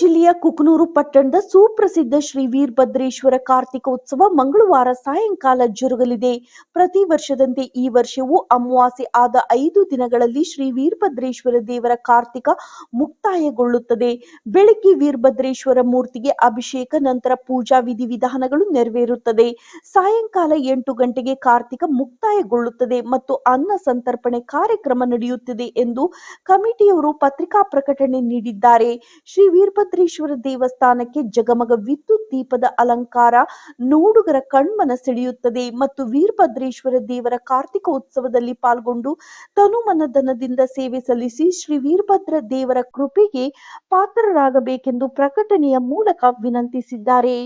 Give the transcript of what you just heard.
ಜಿಲ್ಲೆಯ ಕುಕನೂರು ಪಟ್ಟಣದ ಸುಪ್ರಸಿದ್ಧ ಶ್ರೀ ವೀರಭದ್ರೇಶ್ವರ ಕಾರ್ತಿಕ ಉತ್ಸವ ಮಂಗಳವಾರ ಸಾಯಂಕಾಲ ಜರುಗಲಿದೆ. ಪ್ರತಿ ವರ್ಷದಂತೆ ಈ ವರ್ಷವೂ ಅಮಾವಾಸ್ಯೆ ಆದ ಐದು ದಿನಗಳಲ್ಲಿ ಶ್ರೀ ವೀರಭದ್ರೇಶ್ವರ ದೇವರ ಕಾರ್ತಿಕ ಮುಕ್ತಾಯಗೊಳ್ಳುತ್ತದೆ. ಬೆಳಗ್ಗೆ ವೀರಭದ್ರೇಶ್ವರ ಮೂರ್ತಿಗೆ ಅಭಿಷೇಕ, ನಂತರ ಪೂಜಾ ವಿಧಿವಿಧಾನಗಳು ನೆರವೇರುತ್ತದೆ. ಸಾಯಂಕಾಲ ಎಂಟು ಗಂಟೆಗೆ ಕಾರ್ತಿಕ ಮುಕ್ತಾಯಗೊಳ್ಳುತ್ತದೆ ಮತ್ತು ಅನ್ನ ಸಂತರ್ಪಣೆ ಕಾರ್ಯಕ್ರಮ ನಡೆಯುತ್ತಿದೆ ಎಂದು ಕಮಿಟಿಯವರು ಪತ್ರಿಕಾ ಪ್ರಕಟಣೆ ನೀಡಿದ್ದಾರೆ. ಶ್ರೀ ವೀರಭದ್ರೇಶ್ವರ ದೇವಸ್ಥಾನಕ್ಕೆ ಜಗಮಗ ವಿದ್ಯುತ್ ದೀಪದ ಅಲಂಕಾರ ನೋಡುಗರ ಕಣ್ಮನ ಸೆಳೆಯುತ್ತದೆ ಮತ್ತು ವೀರಭದ್ರೇಶ್ವರ ದೇವರ ಕಾರ್ತಿಕ ಉತ್ಸವದಲ್ಲಿ ಪಾಲ್ಗೊಂಡು ತನುಮನದನದಿಂದ ಸೇವೆ ಸಲ್ಲಿಸಿ ಶ್ರೀ ವೀರಭದ್ರ ದೇವರ ಕೃಪೆಗೆ ಪಾತ್ರರಾಗಬೇಕೆಂದು ಪ್ರಕಟಣೆಯ ಮೂಲಕ ವಿನಂತಿಸಿದ್ದಾರೆ.